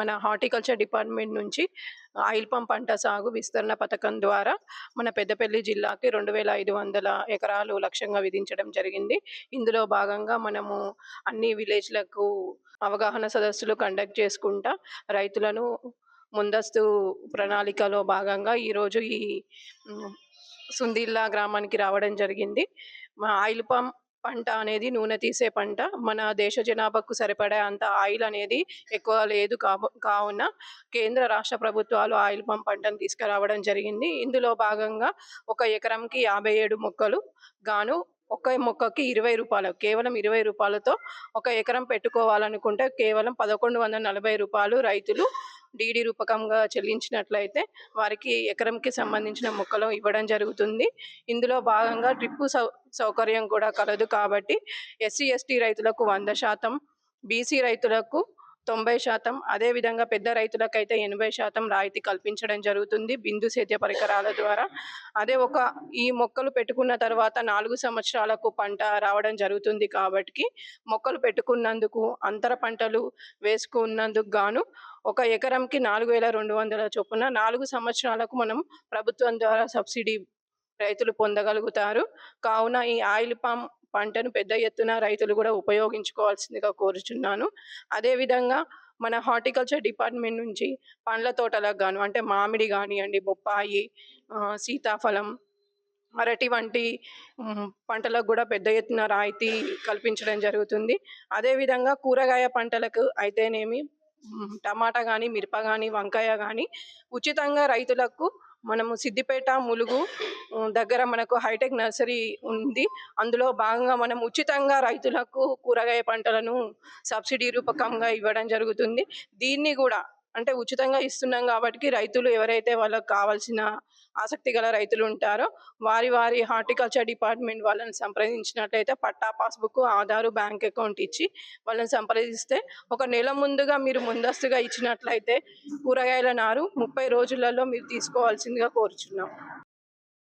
మన horticulture department నుంచి oil పంప్ పంట సాగు విస్తరణ పథకం ద్వారా మన పెద్దపల్లి జిల్లాకి రెండు వేల ఐదు వందల ఎకరాలు లక్ష్యంగా విధించడం జరిగింది. ఇందులో భాగంగా మనము అన్ని విలేజ్లకు అవగాహన సదస్సులు కండక్ట్ చేసుకుంటా రైతులను ముందస్తు ప్రణాళికలో భాగంగా ఈరోజు ఈ సుందిల్లా గ్రామానికి రావడం జరిగింది. మా ఆయిల్ పంప్ పంట అనేది నూనె తీసే పంట. మన దేశ జనాభాకు సరిపడే అంత ఆయిల్ అనేది ఎక్కువ లేదు కావున కేంద్ర రాష్ట్ర ప్రభుత్వాలు ఆయిల్ పంప్ పంటను తీసుకురావడం జరిగింది. ఇందులో భాగంగా ఒక ఎకరంకి యాభై ఏడు మొక్కలు గాను ఒక మొక్కకి ఇరవై రూపాయలు కేవలం ఇరవై రూపాయలతో ఒక ఎకరం పెట్టుకోవాలనుకుంటే కేవలం పదకొండు వందల నలభై రూపాయలు రైతులు డీడీ రూపకంగా చెల్లించినట్లయితే వారికి ఎకరంకి సంబంధించిన మొక్కలు ఇవ్వడం జరుగుతుంది. ఇందులో భాగంగా డ్రిప్పు సౌ సౌకర్యం కూడా కలదు కాబట్టి ఎస్సీ ఎస్టీ రైతులకు వంద శాతం బీసీ రైతులకు తొంభై శాతం అదేవిధంగా పెద్ద రైతులకైతే ఎనభై శాతం రాయితీ కల్పించడం జరుగుతుంది బిందు సేద్య పరికరాల ద్వారా. అదే ఒక ఈ మొక్కలు పెట్టుకున్న తర్వాత నాలుగు సంవత్సరాలకు పంట రావడం జరుగుతుంది కాబట్టి మొక్కలు పెట్టుకున్నందుకు అంతర పంటలు వేసుకున్నందుకు గాను ఒక ఎకరంకి నాలుగు వేల రెండు వందల చొప్పున నాలుగు సంవత్సరాలకు మనం ప్రభుత్వం ద్వారా సబ్సిడీ రైతులు పొందగలుగుతారు. కావున ఈ ఆయిల్ పామ్ పంటను పెద్ద ఎత్తున రైతులు కూడా ఉపయోగించుకోవాల్సిందిగా కోరుచున్నాను. అదేవిధంగా మన హార్టికల్చర్ డిపార్ట్మెంట్ నుంచి పండ్ల తోటలకు గాను అంటే మామిడి కానివ్వండి బొప్పాయి సీతాఫలం అరటి వంటి పంటలకు కూడా పెద్ద ఎత్తున రాయితీ కల్పించడం జరుగుతుంది. అదేవిధంగా కూరగాయ పంటలకు అయితేనేమి టమాటా కానీ మిరప కానీ వంకాయ కానీ ఉచితంగా రైతులకు మనము సిద్దిపేట ములుగు దగ్గర మనకు హైటెక్ నర్సరీ ఉంది. అందులో భాగంగా మనం ఉచితంగా రైతులకు కూరగాయ పంటలను సబ్సిడీ రూపకంగా ఇవ్వడం జరుగుతుంది. దీన్ని కూడా అంటే ఉచితంగా ఇస్తున్నాం కాబట్టి రైతులు ఎవరైతే వాళ్ళకి కావాల్సిన ఆసక్తి గల రైతులు ఉంటారో వారి వారి హార్టికల్చర్ డిపార్ట్మెంట్ వాళ్ళని సంప్రదించినట్లయితే patta passbook Aadhaar bank account ఇచ్చి వాళ్ళని సంప్రదిస్తే ఒక నెల ముందుగా మీరు ముందస్తుగా ఇచ్చినట్లయితే కూరగాయల నారు ముప్పై రోజులలో మీరు తీసుకోవాల్సిందిగా కోరుచున్నాం.